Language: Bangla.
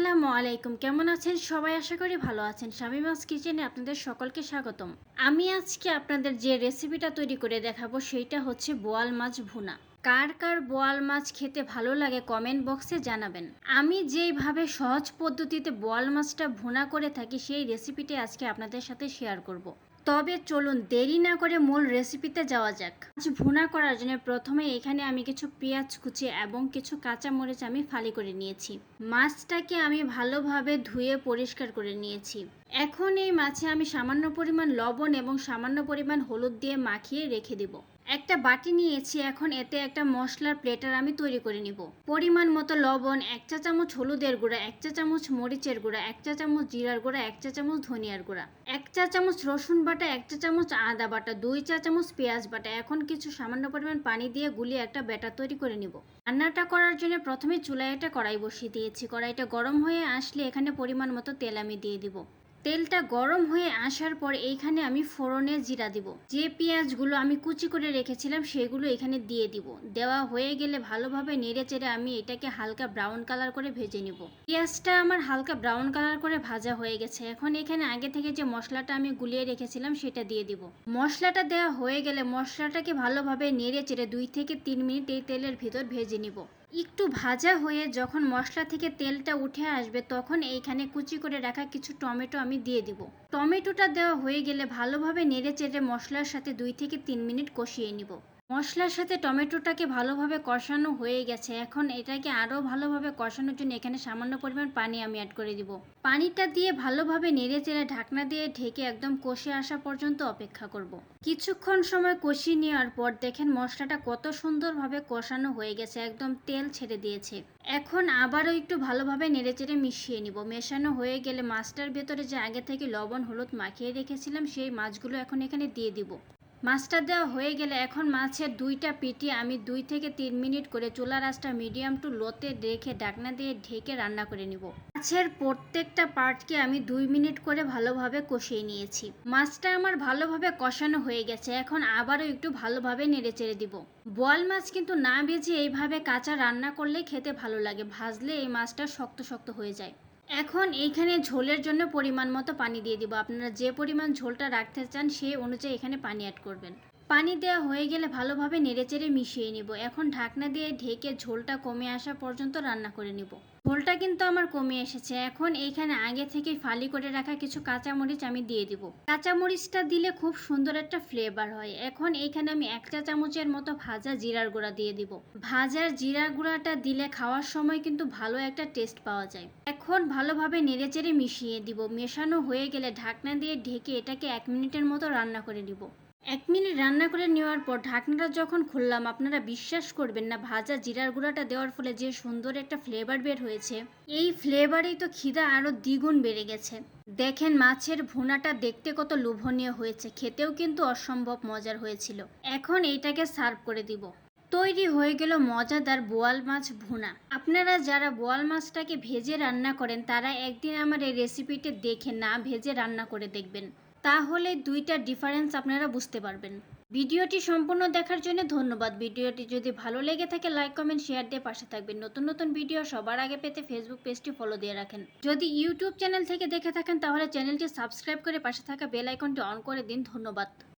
আসসালামু আলাইকুম। কেমন আছেন? সবাই আশা করি ভালো আছেন। স্বামী মাছ কিচেনে আপনাদের সকলকে স্বাগতম। আমি আজকে আপনাদের যে রেসিপিটা তৈরি করে দেখাবো, সেইটা হচ্ছে বোয়াল মাছ ভুনা। কার কার বোয়াল মাছ খেতে ভালো লাগে কমেন্ট বক্সে জানাবেন। আমি যেইভাবে সহজ পদ্ধতিতে বোয়াল মাছটা ভুনা করে থাকি, সেই রেসিপিটি আজকে আপনাদের সাথে শেয়ার করব। তবে চলুন দেরি না করে মূল রেসিপিতে যাওয়া যাক। আজ ভুনা করার জন্য প্রথমে এখানে আমি কিছু পেঁয়াজ কুচি এবং কিছু কাঁচা মরিচ আমি ফালি করে নিয়েছি। মাছটাকে আমি ভালোভাবে ধুয়ে পরিষ্কার করে নিয়েছি। এখন এই মাছে আমি সামান্য পরিমাণ লবণ এবং সামান্য পরিমাণ হলুদ দিয়ে মাখিয়ে রেখে দিব। একটা বাটি নিয়েছি, এখন এতে একটা মশলার প্লেটার আমি তৈরি করে নিব। পরিমাণ মতো লবণ, এক চা চামচ হলুদের গুঁড়া, এক চা চামচ মরিচের গুঁড়া, এক চা চামচ জিরার গুঁড়া, এক চা চামচ ধনিয়ার গুঁড়া, এক চা চামচ রসুন বাটা, এক চা চামচ আদা বাটা, দুই চা চামচ পেঁয়াজ বাটা, এখন কিছু সামান্য পরিমাণ পানি দিয়ে গুলিয়ে একটা ব্যাটার তৈরি করে নিব। রান্নাটা করার জন্য প্রথমে চুলায় একটা কড়াই বসিয়ে দিয়েছি। কড়াইটা গরম হয়ে আসলে এখানে পরিমাণ মতো তেল আমি দিয়ে দিব। তেলটা গরম হয়ে আসার পর এইখানে আমি ফোড়নে জিরা দিব। যে পেঁয়াজগুলো আমি কুচি করে রেখেছিলাম সেগুলো এখানে দিয়ে দিব। দেওয়া হয়ে গেলে ভালোভাবে নেড়ে চেড়ে আমি এটাকে হালকা ব্রাউন কালার করে ভেজে নিব। পেঁয়াজটা আমার হালকা ব্রাউন কালার করে ভাজা হয়ে গেছে। এখন এখানে আগে থেকে যে মশলাটা আমি গুলিয়ে রেখেছিলাম সেটা দিয়ে দিব। মশলাটা দেওয়া হয়ে গেলে মশলাটাকে ভালোভাবে নেড়ে চেড়ে দুই থেকে তিন মিনিট এই তেলের ভিতর ভেজে নিব। একটু ভাজা হয়ে যখন মশলা থেকে তেলটা উঠে আসবে, তখন এইখানে কুচি করে রাখা কিছু টমেটো আমি দিয়ে দিব। টমেটোটা দেওয়া হয়ে গেলে ভালোভাবে নেড়ে চেড়ে মশলার সাথে দুই থেকে তিন মিনিট কষিয়ে নিব। মশলার সাথে টমেটোটাকে ভালোভাবে কষানো হয়ে গেছে। এখন এটাকে আরও ভালোভাবে কষানোর জন্য এখানে সামান্য পরিমাণ পানি আমি অ্যাড করে দিব। পানিটা দিয়ে ভালোভাবে নেড়ে চেড়ে ঢাকনা দিয়ে ঢেকে একদম কষে আসা পর্যন্ত অপেক্ষা করব। কিছুক্ষণ সময় কষিয়ে নেওয়ার পর দেখেন মশলাটা কত সুন্দরভাবে কষানো হয়ে গেছে, একদম তেল ছেড়ে দিয়েছে। এখন আবারও একটু ভালোভাবে নেড়ে চেড়ে মিশিয়ে নিব। মেশানো হয়ে গেলে মাছটার ভেতরে যে আগে থেকে লবণ, হলুদ মাখিয়ে রেখেছিলাম, সেই মাছগুলো এখন এখানে দিয়ে দিব। মাছটা দেওয়া হয়ে গেলে এখন মাছের দুইটা পিটি আমি দুই থেকে তিন মিনিট করে চুলা আঁচটা মিডিয়াম টু লোতে রেখে ডাকনা দিয়ে ঢেকে রান্না করে নিব। মাছের প্রত্যেকটা পার্টকে আমি দুই মিনিট করে ভালোভাবে কষিয়ে নিয়েছি। মাছটা আমার ভালোভাবে কষানো হয়ে গেছে, এখন আবারও একটু ভালোভাবে নেড়ে চেড়ে দিব। বোয়াল মাছ কিন্তু না ভেজে এইভাবে কাঁচা রান্না করলে খেতে ভালো লাগে, ভাজলে এই মাছটা শক্ত শক্ত হয়ে যায়। এখন এইখানে ঝোলের জন্য পরিমাণ মতো পানি দিয়ে দিব। আপনারা যে পরিমাণ ঝোলটা রাখতে চান সেই অনুযায়ী এখানে পানি অ্যাড করবেন। পানি দেওয়া হয়ে গেলে ভালোভাবে নেড়েচেড়ে মিশিয়ে নিব। এখন ঢাকনা দিয়ে ঢেকে ঝোলটা কমে আসা পর্যন্ত রান্না করে নিব। ঝোলটা কিন্তু আমার কমে এসেছে। এখন এইখানে আগে থেকে ফালি করে রাখা কিছু কাঁচামরিচ আমি দিয়ে দিব। কাঁচামরিচটা দিলে খুব সুন্দর একটা ফ্লেভার হয়। এখন এইখানে আমি এক চা চামচের মতো ভাজা জিরার গুঁড়া দিয়ে দিব। ভাজার জিরা গুঁড়াটা দিলে খাওয়ার সময় কিন্তু ভালো একটা টেস্ট পাওয়া যায়। এখন ভালোভাবে নেড়েচেড়ে মিশিয়ে দিব। মেশানো হয়ে গেলে ঢাকনা দিয়ে ঢেকে এটাকে এক মিনিটের মতো রান্না করে নিব। এক মিনিট রান্না করে নেওয়ার পর ঢাকনাটা যখন খুললাম, আপনারা বিশ্বাস করবেন না, ভাজা জিরার গুঁড়াটা দেওয়ার ফলে যে সুন্দর একটা ফ্লেভার বের হয়েছে। এই ফ্লেভারেই তো খিদা আরও দ্বিগুণ বেড়ে গেছে। দেখেন মাছের ভুনাটা দেখতে কত লোভনীয় হয়েছে, খেতেও কিন্তু অসম্ভব মজার হয়েছিল। এখন এইটাকে সার্ভ করে দিব। তৈরি হয়ে গেল মজাদার বোয়াল মাছ ভুনা। আপনারা যারা বোয়াল মাছটাকে ভেজে রান্না করেন, তারা একদিন আমার এই রেসিপিটি দেখে না ভেজে রান্না করে দেখবেন। তাহলে দুইটা ডিফারেন্স আপনারা বুঝতে পারবেন। ভিডিওটি সম্পূর্ণ দেখার জন্য ধন্যবাদ। ভিডিওটি যদি ভালো লেগে থাকে লাইক কমেন্ট শেয়ার দিয়ে পাশে থাকবেন। নতুন নতুন ভিডিও সবার আগে পেতে ফেসবুক পেজটি ফলো দিয়ে রাখেন। যদি ইউটিউব চ্যানেল থেকে দেখে থাকেন, তাহলে চ্যানেলটি সাবস্ক্রাইব করে পাশে থাকা বেল আইকনটি অন করে দিন। ধন্যবাদ।